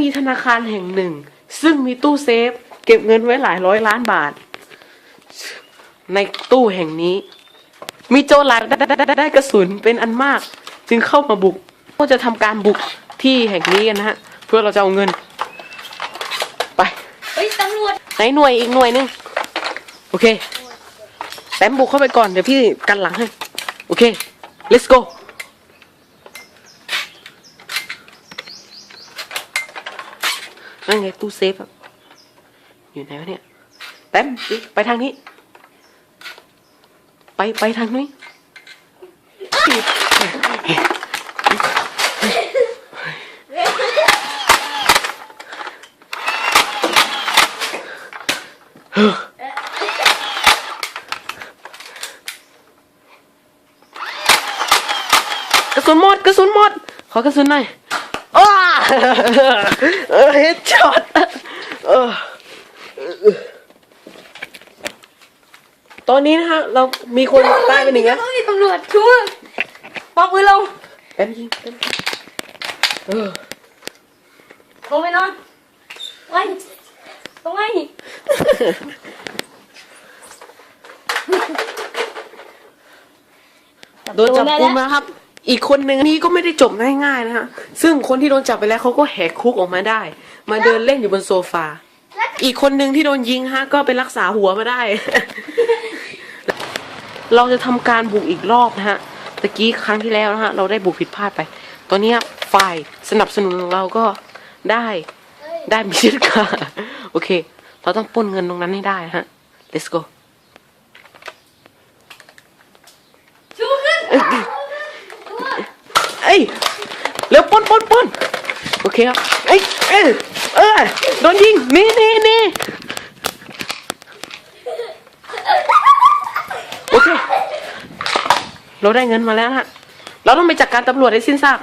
มีธนาคารแห่งหนึ่ง ซึ่งมีตู้เซฟ เก็บเงินไว้หลายร้อยล้านบาท ในตู้แห่งนี้ มีโจรหลายได้ได้ได้ได้กระสุนเป็นอันมาก จึงเข้ามาบุกก็จะทำการบุกที่แห่งนี้กันนะฮะ เพื่อเราจะเอาเงิน ไปเฮ้ยตำรวจไหนหน่วยอีกหน่วยหนึงโอเคแต้มบุกเข้าไปก่อนเดี๋ยวพี่กันหลังให้โอเค let's go นั่นไงตู้เซฟอะอยู่ไหนวะเนี่ยแต้มไปทางนี้ ไปไปทางนี้กระสุนหมดกระสุนหมดขอกระสุนหน่อย เออเฮดช็อตเออตอนนี้นะฮะ เรามีคนตายไปหนึ่งแล้วเฮ้ยตำรวจชูมือปอกมือลงแต้มยิงแต้มยิงเออลงไปนอนไว้ตรงไงโดนจับกุมนะครับ อีกคนหนึ่งนี่ก็ไม่ได้จบง่ายๆนะฮะ ซึ่งคนที่โดนจับไปแล้วเขาก็แหกคุกออกมาได้ มาเดินเล่นอยู่บนโซฟา อีกคนหนึ่งที่โดนยิงฮะก็ไปรักษาหัวมาได้ เราจะทำการบุกอีกรอบนะฮะ ตะกี้ครั้งที่แล้วนะฮะเราได้บุกผิดพลาดไป ตอนนี้ฝ่ายสนับสนุนของเราก็ได้ได้มิชิตกาโอเค เราต้องป้นเงินตรงนั้นให้ได้นะฮะ let's go ชูขึ้น เอ้ยเร็วป้นป้นป้นโอเคครับเอ้ยเอ้ยเออโดนยิงนี่นี่นี่โอเคเราได้เงินมาแล้วฮะเราต้องไปจัดการตำรวจให้สิ้นซาก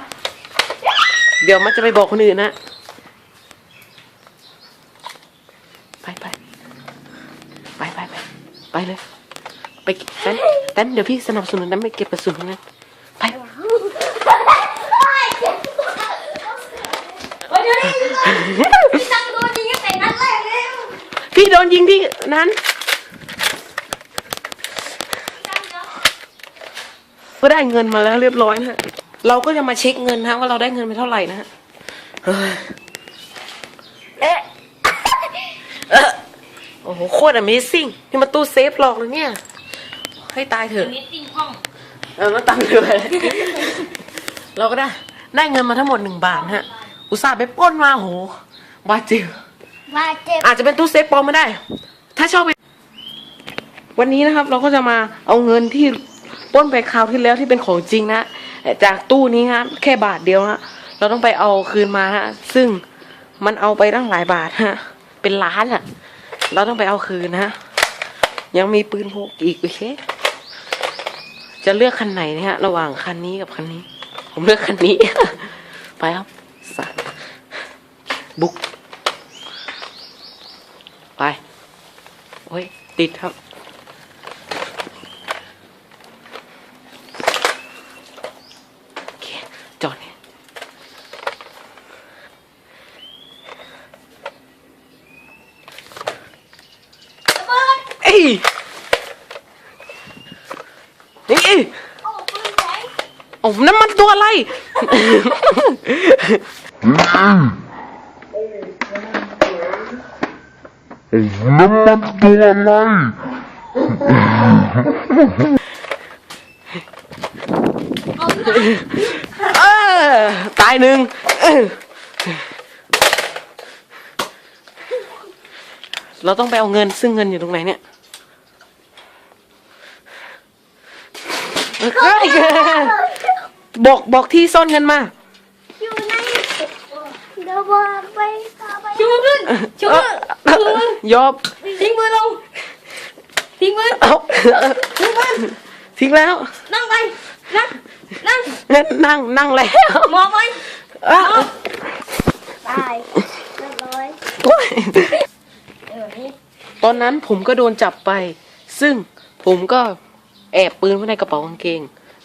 เดี๋ยวมันจะไปบอกคนอื่นนะไปไปไปไปไปไปเลยไปเต้นเต้นเดี๋ยวพี่สนับสนุนนั้นไปเก็บกระสุนนั้นไป เฮ้ยเดี๋ยวนี้ พี่ตังโดนยิงตั้งแต่นัดแรกเลยพี่โดนยิงที่นั้นตังเนาะก็ได้เงินมาแล้วเรียบร้อยนะฮะ เราก็จะมาเช็คเงินนะฮะว่าเราได้เงินไปเท่าไหร่นะฮะเฮ้ยเอ๊ะเอ๊ะโอ้โหโคตร Amazing นี่มาตู้เซฟหลอกเลยเนี่ย ให้ตายเถอัอะนนี้ติงห้องเออมาตังค์เลยเราก็ได้ ได้เงินมาทั้งหมดหนึ่งบาทนะฮะ อุตส่าห์ไปปล้นมาโหบาดเจ็บมาเจ็บอาจจะเป็นตู้เซฟปลอมไม่ได้ ถ้าชอบไปวันนี้นะครับ เราก็จะมาเอาเงินที่ปล้นไปคราวที่แล้วที่เป็นของจริงนะจากตู้นี้ฮะแค่บาทเดียวนะเราต้องไปเอาคืนมาฮะซึ่งมันเอาไปตั้งหลายบาทฮะเป็นล้านอะเราต้องไปเอาคืนนะฮะยังมีปืนพกอีกโอเคจะเลือกคันไหนนะฮะ ระหว่างคันนี้กับคันนี้ ผมเลือกคันนี้ ไปครับ สัตว์บุก ไป โอ้ย ติดครับ โอเค จอดเนี่ยเอ้ยนี่เอ้ย โอ้ปืนใหญ่ โอ้นั่นมันตัวอะไร น้ำมันตัวอะไร เออ ตายหนึ่งเออเราต้องไปเอาเงินซึ่งเงินอยู่ตรงไหนเนี่ยเฮ้ย บอกบอกที่ซ่อนเงินมา อยู่ในเดี๋ยวบอกไปพาไปชูมือขึ้นชูมือเออเออยอบทิ้งมือลงทิ้งมือเอาทิ้งมือทิ้งแล้ว นั่งไป นั่ง นั่งงั้นนั่ง นั่งแล้ว มองไปอ้าวตายเรียบร้อยโอ้ยเออนี่ตอนนั้นผมก็โดนจับไป ซึ่งผมก็แอบปืนไว้ในกระเป๋ากางเกง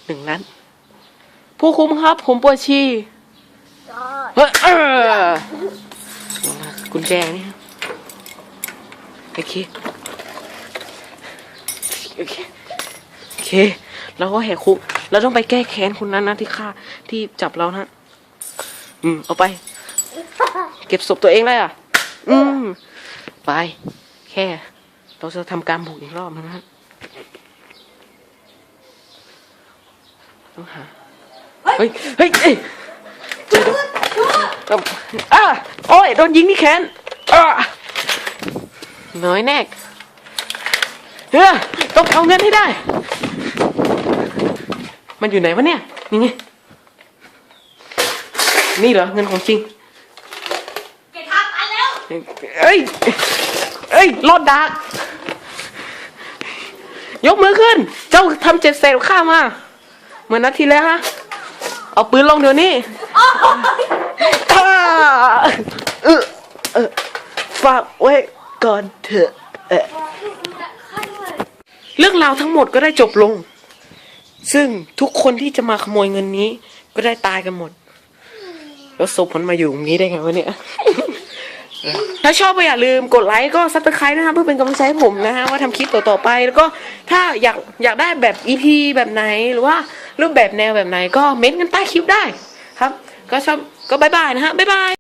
หนึ่งนัด ผู้คุมครับ ผมปวดฉี่จอดเฮ้ยเออกุญแจนี่ครับโอเคโอเคโอเคเราก็แหกคุกเราต้องไปแก้แค้นคนนั้นนะที่ฆ่าที่จับเรานะอืมเอาไป เก็บศพตัวเองได้อะ อืมไป แค่ เราจะทำการบุกอีกรอบนึงนะฮะต้องหาเฮ้ยเฮ้ยเอ้ยเดี๋ยวเดี๋ยวเอ่ออะโอ้ยโดนยิงที่แขนอะน้อยแน่เฮ้ยต้องเอาเงินให้ได้ มันอยู่ไหนวะเนี่ย นี่ไงนี่เหรอเงินของจริงแกทำอันแล้วเอ้ยเอ้ยรอดดักยกมือขึ้น เจ้าทำเจ็ดเศษข้ามา เหมือนนัดที่แล้วฮะ เอาปืนลงเดี๋ยวนี้อ่าเออเออฝากไว้ก่อนเถอะเอ่อเรื่องราวทั้งหมดก็ได้จบลง ซึ่งทุกคนที่จะมาขโมยเงินนี้ ก็ได้ตายกันหมด แล้วศพมันมาอยู่ตรงนี้ได้ไงวะเนี่ย ถ้าชอบก็อย่าลืมกดไลค์ก็ซับสไครต์นะครับเพื่อเป็นกำลังใจให้ผมนะฮะว่าทำคลิปต่อๆไป แล้วก็ถ้าอยากอยากได้แบบ EP แบบไหนหรือว่า รูปแบบแนวแบบไหนก็เม้นต์กันใต้คลิปได้ครับ ก็ชอบก็บายบายนะฮะบายบาย